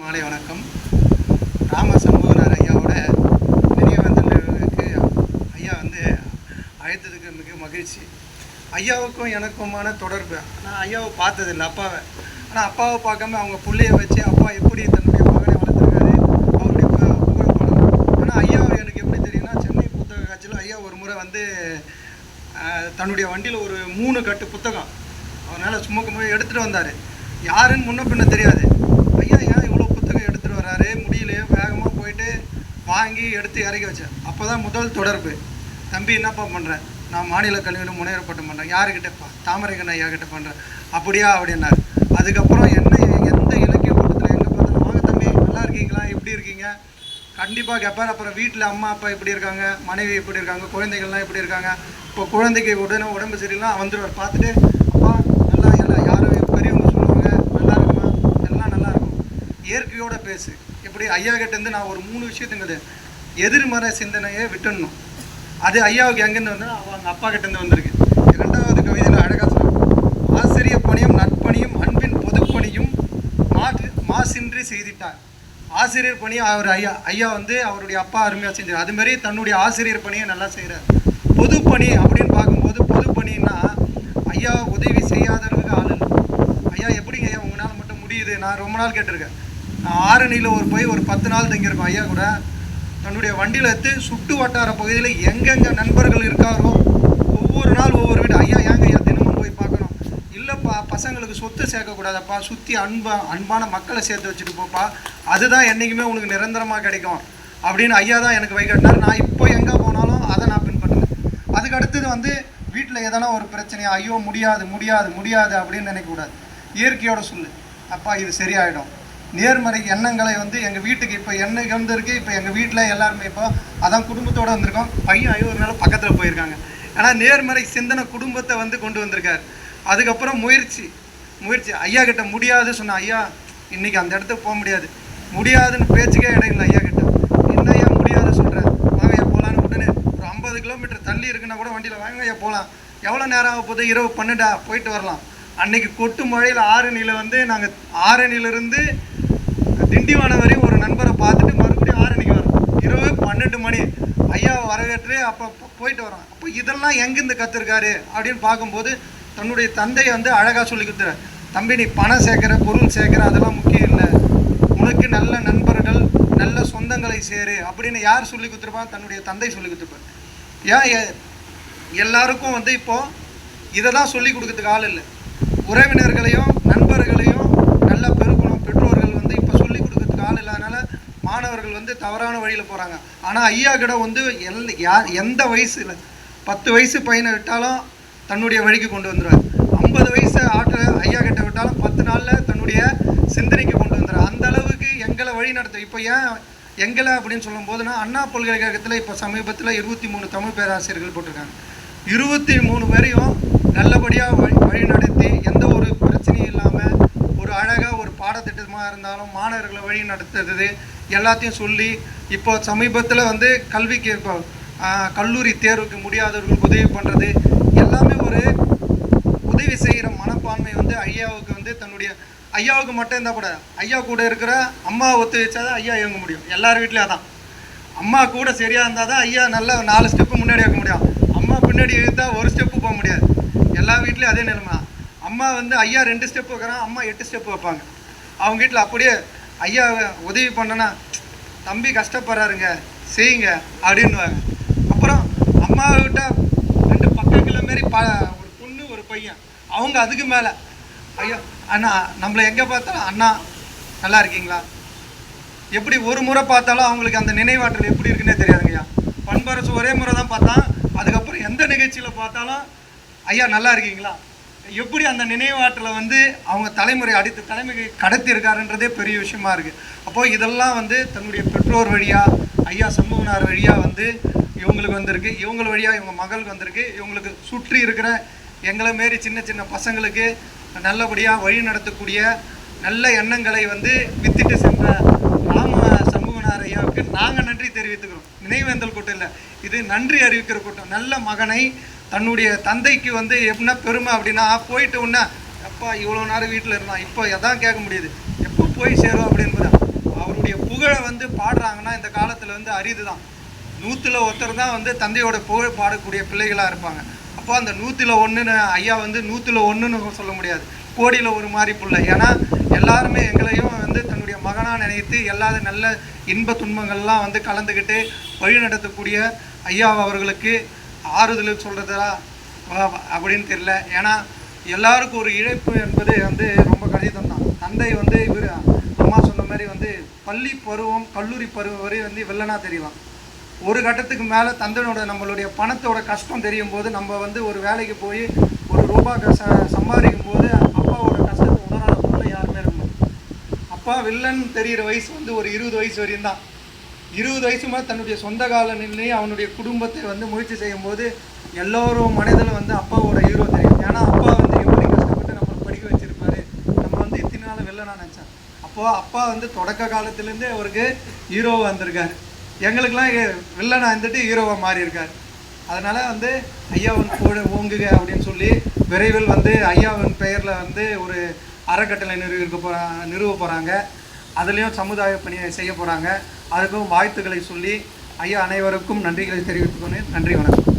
மாலை வணக்கம். ராம சண்முகனார் ஐயாவோட நினைவேந்தலுக்கு ஐயா வந்து அழைத்ததுக்கு மிக மகிழ்ச்சி. ஐயாவுக்கும் எனக்குமான தொடர்பு. நான் ஐயாவை பார்த்ததில்லை அப்பாவை. ஆனால் அப்பாவை பார்க்காம அவங்க பிள்ளைய வச்சு அப்பா எப்படி தன்னுடைய மகனை வளர்த்துருக்காரு அவருடைய புகைப்படம் ஆனால் ஐயா எனக்கு எப்படி தெரியும்னா சென்னை புத்தக காட்சியில் ஐயா ஒரு முறை வந்து தன்னுடைய வண்டியில் ஒரு மூணு கட்டு புத்தகம். அவனால் சும்மா எடுத்துகிட்டு வந்தார். யாருன்னு முன்ன பின்ன தெரியாது. ஐயா ஏன் இவ்வளோ புத்தகம் எடுத்துகிட்டு வர்றாரு முடியலையே வேகமாக போயிட்டு வாங்கி எடுத்து இறக்கி வச்சேன். அப்போ தான் முதல் தொடர்பு. தம்பி என்னப்பா பண்ணுறேன் நான் மாநில கல்வியில் முனைவரப்பட்டம் பண்ணுறேன் யாருக்கிட்டப்பா தாமரைக்கண்ண ஐயா கிட்ட பண்ணுறேன் அப்படியா? அப்படின்னார். அதுக்கப்புறம் என்ன எந்த இலக்கிய கூட்டத்தில் எங்கே பார்த்தாலும் வாங்க தம்பி நல்லா இருக்கீங்களா? எப்படி இருக்கீங்க? கண்டிப்பாக கேட்பார் அப்புறம் வீட்டில் அம்மா அப்பா எப்படி இருக்காங்க? மனைவி எப்படி இருக்காங்க? குழந்தைகள்லாம் எப்படி இருக்காங்க? இப்போ குழந்தைக்கு உடனே உடம்பு சரியில்லாம் வந்துடுவார் பார்த்துட்டு அப்பா நல்லா எல்லாம் யாரும் பெரியவங்க சொல்லுவாங்க நல்லா இருக்குமா எல்லாம் நல்லா இருக்கும் இயற்கையோட பேசு. இப்படி ஐயா கிட்டேருந்து நான் ஒரு மூணு விஷயத்துங்கிறது எதிர்மறை சிந்தனையை விட்டுடணும். அது ஐயாவுக்கு எங்கேருந்து வந்து அவங்க அப்பா கிட்டேருந்து வந்திருக்கு. இரண்டாவது கவிதையில் அழகாக சொல்லுவாங்க ஆசிரியர் பணியும் நட்பணியும் அன்பின் பொதுப்பணியும் மாற்று மாசின்றி செய்திட்டார். ஆசிரியர் பணியை அவர் ஐயா. ஐயா வந்து அவருடைய அப்பா அருமையாக செஞ்சார். அதுமாரி தன்னுடைய ஆசிரியர் பணியை நல்லா செய்கிறார் பொதுப்பணி அப்படின்னு பார்க்கும்போது பொதுப்பணின்னா ஐயா உதவி செய்யாதவர்களுக்கு ஆள் இல்லை. ஐயா எப்படிங்க ஐயா உங்களால் மட்டும் முடியுது? நான் ரொம்ப நாள் கேட்டிருக்கேன். ஆரணியில் ஒரு போய் ஒரு பத்து நாள் தங்கியிருக்கோம் ஐயா கூட. தன்னுடைய வண்டியில் எடுத்து சுட்டு வட்டார பகுதியில் எங்கெங்கே நண்பர்கள் இருக்காரோ ஒவ்வொரு நாள் ஒவ்வொரு வீடு. ஐயா ஏங்க ஐயா தினமும் போய் பார்க்கணும். இல்லைப்பா பசங்களுக்கு சொத்து சேர்க்கக்கூடாதப்பா. சுற்றி அன்பா அன்பான மக்களை சேர்த்து வச்சுட்டு போப்பா. அதுதான் என்றைக்குமே உனக்கு நிரந்தரமாக கிடைக்கும் அப்படின்னு ஐயா தான் எனக்கு வைகட்டினார் நான் இப்போ எங்கே போனாலும் அதை நான் பின்பற்றுவேன். அதுக்கு அடுத்தது வந்து வீட்டில் எதனா ஒரு பிரச்சனையா ஐயோ முடியாது முடியாது முடியாது அப்படின்னு நினைக்கக்கூடாது. இயற்கையோட சொல்லு. அப்பா இது சரியாயிடும். நேர்மறை எண்ணங்களை வந்து எங்கள் வீட்டுக்கு இப்போ என்னைக்கு வந்திருக்கு இப்போ எங்கள் வீட்டில் எல்லாருமே இப்போ அதான் குடும்பத்தோடு வந்திருக்கோம். பையன் ஐநூறு நாள் பக்கத்தில் போயிருக்காங்க. ஆனால் நேர்மறை சிந்தனை குடும்பத்தை வந்து கொண்டு வந்திருக்கார். அதுக்கப்புறம் முயற்சி முயற்சி. ஐயா கிட்ட முடியாது சொன்ன ஐயா இன்னைக்கு அந்த இடத்துக்கு போக முடியாது. முடியாதுன்னு பேச்சுக்கே இடம் இல்லை ஐயா கிட்ட. என்ன ஐயா முடியாது சொல்கிறேன் வாங்க ஐயா போகலான்னு உடனே ஒரு ஐம்பது கிலோமீட்டர் தள்ளி இருக்குன்னா கூட வண்டியில் வாங்க ஐயா போகலாம் எவ்வளோ நேரம் ஆக போகுது? இரவு பன்னெண்டா? போயிட்டு வரலாம். அன்னைக்கு கொட்டு மழையில் ஆரணியில் வந்து நாங்கள் ஆரணியிலிருந்து திண்டிவனம் வரையும் ஒரு நண்பரை பார்த்துட்டு மறுபடியும் ஆரணிக்கு வரோம். இரவு பன்னெண்டு மணி. ஐயா வரவேற்று அப்போ போயிட்டு வரோம். அப்போ இதெல்லாம் எங்கேருந்து கற்றுருக்காரு அப்படின்னு பார்க்கும்போது தன்னுடைய தந்தையை வந்து அழகாக சொல்லி கொடுத்துரு தம்பி நீ பணம் சேர்க்குற பொருள் சேர்க்குற அதெல்லாம் முக்கியம் இல்லை. உனக்கு நல்ல நண்பர்கள் நல்ல சொந்தங்களை சேரு அப்படின்னு யார் சொல்லி கொடுத்துருப்பான் தன்னுடைய தந்தை சொல்லி கொடுத்துருப்பார். ஏன் எல்லாருக்கும் வந்து இப்போது இதை தான் சொல்லி கொடுக்கறதுக்கு ஆள் இல்லை. உறவினர்களையும் நண்பர்களையும் நல்ல பெருக்கணும் பெற்றோர்கள் வந்து இப்போ சொல்லிக் கொடுக்கறதுக்கு ஆள் இல்லாதனால மாணவர்கள் வந்து தவறான வழியில் போகிறாங்க ஆனால் ஐயா கிட்ட வந்து எல் யார் எந்த வயசில் பத்து வயசு பையனை விட்டாலும் தன்னுடைய வழிக்கு கொண்டு வந்துடுவார் ஐம்பது வயசு ஆட்டை ஐயா கிட்ட விட்டாலும் பத்து நாளில் தன்னுடைய சிந்தனைக்கு கொண்டு வந்துடுறார் அந்த அளவுக்கு எங்களை வழி நடத்த இப்போ ஏன் எங்களை அப்படின்னு சொல்லும் போதுனா அண்ணா பல்கலைக்கழகத்தில் இப்போ சமீபத்தில் இருபத்தி மூணு தமிழ் பேராசிரியர்கள் போட்டிருக்காங்க. இருபத்தி மூணு பேரையும் நல்லபடியாக வழி வழி நடத்தி எந்த ஒரு பிரச்சனையும் இல்லாமல் ஒரு அழகாக ஒரு பாடத்திட்டமாக இருந்தாலும் மாணவர்களை வழி நடத்துறது எல்லாத்தையும் சொல்லி இப்போ சமீபத்தில் வந்து கல்விக்கு இப்போ கல்லூரி தேர்வுக்கு முடியாதவர்களுக்கு உதவி பண்ணுறது எல்லாமே ஒரு உதவி செய்கிற மனப்பான்மை வந்து ஐயாவுக்கு வந்து தன்னுடைய ஐயாவுக்கு மட்டும் இருந்தால் கூட ஐயா கூட இருக்கிற அம்மா ஒத்து வச்சாதான் ஐயா இயங்க முடியும். எல்லார் வீட்லேயும் அதான். அம்மா கூட சரியாக இருந்தால் தான் ஐயா நல்லா நாலு ஸ்டெப்பு முன்னாடி வைக்க முடியும். அம்மா பின்னாடி இருந்தால் ஒரு ஸ்டெப்பு போக முடியாது. எல்லா வீட்லேயும் அதே நிலைமை அம்மா வந்து ஐயா ரெண்டு ஸ்டெப் வைக்கிறான் அம்மா எட்டு ஸ்டெப் வைப்பாங்க அவங்க வீட்டில் அப்படியே ஐயா உதவி பண்ணனா தம்பி கஷ்டப்படுறாருங்க செய்யுங்க அப்படின்னுவாங்க. அப்புறம் அம்மாவை ரெண்டு பக்கங்களை மாரி ப ஒரு பொண்ணு ஒரு பையன். அவங்க அதுக்கு மேலே ஐயா அண்ணா நம்மளை எங்கே பார்த்தாலும் அண்ணா நல்லா இருக்கீங்களா? எப்படி ஒரு முறை பார்த்தாலும் அவங்களுக்கு அந்த நினைவாற்றல் எப்படி இருக்குன்னே தெரியாதுங்கய்யா பண்பரசு ஒரே முறை தான் பார்த்தா அதுக்கப்புறம் எந்த நிகழ்ச்சியில் பார்த்தாலும் ஐயா நல்லா இருக்கீங்களா? எப்படி அந்த நினைவாற்றலை வந்து அவங்க தலைமுறை அடுத்த தலைமுறை கடத்தி இருக்காருன்றதே பெரிய விஷயமா இருக்குது அப்போது இதெல்லாம் வந்து தன்னுடைய பெற்றோர் வழியாக ஐயா சம்பவனார் வழியாக வந்து இவங்களுக்கு வந்திருக்கு. இவங்க வழியாக இவங்க மகளுக்கு வந்திருக்கு. இவங்களுக்கு சுற்றி இருக்கிற எங்களை மாரி சின்ன சின்ன பசங்களுக்கு நல்லபடியாக வழி நடத்தக்கூடிய நல்ல எண்ணங்களை வந்து வித்திட்டு சென்ற ராம சண்முகனார் ஐயாவுக்கு நாங்கள் நன்றி தெரிவித்துக்கிறோம். நினைவேந்தல் கூட்டம் இல்லை. இது நன்றி அறிவிக்கிற கூட்டம். நல்ல மகனை தன்னுடைய தந்தைக்கு வந்து எப்படின்னா பெருமை அப்படின்னா போயிட்டு உடனே அப்பா இவ்வளோ நேரம் வீட்டில் இருந்தான். இப்போ எதான் கேட்க முடியுது. எப்போ போய் சேரும்? அப்படின்னு வந்து பாடுறாங்கன்னா இந்த காலத்தில் வந்து அரிது தான் நூற்றில் ஒருத்தர் தான் வந்து தந்தையோட புகழ் பாடக்கூடிய பிள்ளைகளாக இருப்பாங்க. அப்போ அந்த நூற்றில் ஒன்றுன்னு ஐயா வந்து நூற்றில் ஒன்றுன்னு சொல்ல முடியாது. கோடியில் ஒரு மாதிரி பிள்ளை. ஏன்னா எல்லாருமே எங்களையும் வந்து தன்னுடைய மகனாக நினைத்து எல்லா நல்ல இன்ப துன்பங்கள்லாம் வந்து கலந்துக்கிட்டு வழி நடத்தக்கூடிய ஐயா அவர்களுக்கு ஆறுதல் சொல்கிறதா அப்படின்னு தெரியல. ஏன்னா எல்லாருக்கும் ஒரு இழப்பு என்பது வந்து ரொம்ப கடிதம் தான் தந்தை வந்து இவர் அம்மா சொன்ன மாதிரி வந்து பள்ளி பருவம் கல்லூரி பருவம் வரை வந்து வெள்ளனா தெரியலாம் ஒரு கட்டத்துக்கு மேலே தந்தையோட நம்மளுடைய பணத்தோட கஷ்டம் தெரியும் போது நம்ம வந்து ஒரு வேலைக்கு போய் ஒரு ரூபா ச சம்பாதிக்கும் போது அப்பாவோட கஷ்டத்தை உணராத பொண்ணு யாருமே இருக்கும் அப்பா வில்லன் தெரிகிற வயசு வந்து ஒரு இருபது வயசு வரையும் தான் இருபது வயசு தன்னுடைய சொந்த கால நின்று அவனுடைய குடும்பத்தை வந்து முயற்சி செய்யும் போது எல்லோரும் மனதில் வந்து அப்பாவோட ஹீரோ தெரியும். ஏன்னா அப்பா வந்து எப்படி கஷ்டப்பட்டு நம்மளை படிக்க வச்சிருப்பாரு. நம்ம வந்து எத்தனை நாள் வெளில நான் நினச்சேன் அப்போது அப்பா வந்து தொடக்க காலத்துலேருந்தே அவருக்கு ஹீரோவாக வந்திருக்காரு எங்களுக்கெல்லாம் வில்லனாக இருந்துட்டு ஹீரோவாக மாறியிருக்கார். அதனால் வந்து ஐயாவின் கூட ஓங்குக அப்படின்னு சொல்லி விரைவில் வந்து ஐயாவின் பெயரில் வந்து ஒரு அறக்கட்டளை நிறுவிக்க போகிறாங்க நிறுவ போகிறாங்க அதுலேயும் சமுதாய பணியை செய்ய போகிறாங்க அதுக்கும் வாழ்த்துக்களை சொல்லி ஐயா அனைவருக்கும் நன்றிகளை தெரிவித்துக்கொண்டு நன்றி வணக்கம்.